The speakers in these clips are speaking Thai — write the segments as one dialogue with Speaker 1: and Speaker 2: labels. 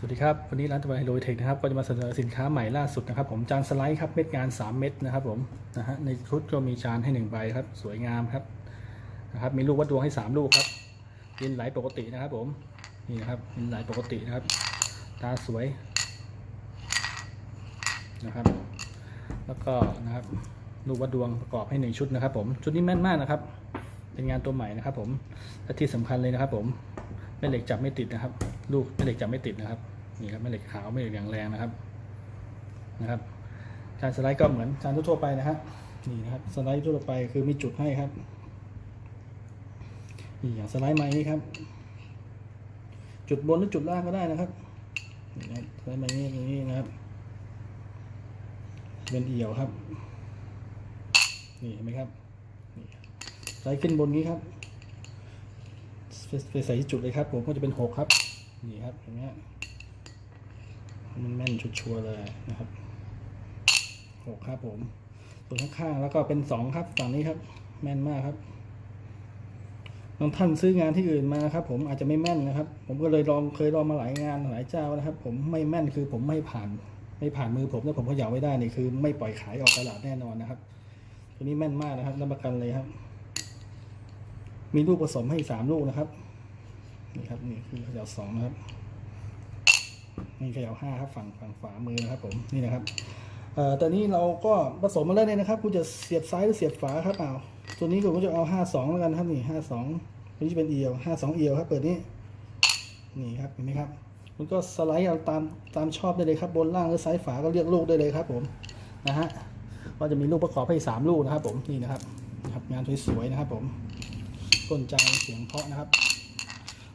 Speaker 1: สวัสดีครับ วันนี้ร้านตะวันไฮโลเทคนะครับ ก็จะมาเสนอสินค้าใหม่ล่าสุดนะครับ ผมจานสไลด์ครับเม็ดงาน 3 เม็ดนะครับผมนะฮะในชุดก็มีจานให้ 1 ใบครับ สวยงามครับนะครับมีลูกวัดดวงให้ 3 ลูกครับดินไหลปกตินะครับ ผมนี่นะครับดินไหลปกตินะครับ ตาสวยนะครับ แล้วก็นะครับลูกวัดดวงประกอบให้ 1 ชุดนะครับ ผมชุดนี้แม่นมากนะครับ เป็นงานตัวใหม่นะครับ ผมและที่สำคัญเลยนะครับ ผม แม่เหล็กจับไม่ติดนะครับ ลูกแม่เหล็กจับไม่ติดนะครับนี่ครับแม่เหล็กขาวแม่เหล็กอย่างแรงนะครับนะครับจานสไลด์ก็เหมือนจานทั่วไปนะฮะนี่นะครับสไลด์ทั่วไปคือมีจุดให้ครับนี่อย่างสไลด์ไม้นี่ครับ จุดบนหรือจุดล่างก็ได้นะครับนี่สไลด์ไม้นี่อย่างนี้นะครับเป็นเอี่ยวครับ นี่เห็นไหมครับนี่ครับสไลด์ขึ้นบนนี้ครับ ใส่ที่จุดเลยครับ ผมก็จะเป็นหกครับ นี่ครับอย่างเงี้มันแม่นชุดชัวร์เลยนะครับหกครับผมส่วนข้างๆแล้วก็เป็นสองครับฝั่งนี้ครับ แม่นมากครับบางท่านซื้องานที่อื่นมาครับ ผมอาจจะไม่แม่นนะครับ ผมก็เลยลองเคยลองมาหลายงานหลายเจ้านะครับ ผมไม่แม่นคือผมไม่ผ่าน ไม่ผ่านมือผมแล้วผมก็เหยาไว้ได้นี่คือ ไม่ปล่อยขายออกตลาดแน่นอนนะครับ ตัวนี้แม่นมากนะครับรับประกันเลยครับ มีลูกผสมให้สามลูกนะครับนี่ครับนี่คือขยาสองนะครับนี่ขยาห้าครับฝั่งฝั่งขวามือนะครับผมนี่นะครับเอ่อตอนนี้เราก็ผสมมาแล้วเนี่ยนะครับคุณจะเสียบซ้ายหรือเสียบขวาครับเอาตัวนี้ผมก็จะเอาห้าสองแล้วกันครับนี่ห้าสองตัวนี้จะเป็นเอียวห้าสองเอียวครับ เปิดนี้นี่ครับเห็นไหมครับคุณก็สไลด์เอาตามตามชอบได้เลยครับบนล่างหรือซ้ายฝาก็เลือกลูกได้เลยครับ ผมนะฮะก็จะมีลูกประกอบให้สามลูกนะครับ ผมนี่นะครับนะครับ งานสวยๆนะครับผม ก้นจานเสียงเพาะนะครับ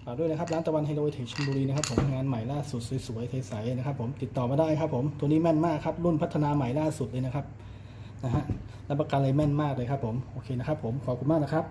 Speaker 1: ฝากด้วยนะครับร้านตะวันไฮโลเทคชลบุรีนะครับผมงานใหม่ล่าสุดสวยๆใสๆนะครับผมติดต่อมาได้ครับผมตัวนี้แม่นมากครับรุ่นพัฒนาใหม่ล่าสุดเลยนะครับนะฮะรับประกันเลยแม่นมากเลยครับผมโอเคนะครับผมขอบคุณมากนะครับ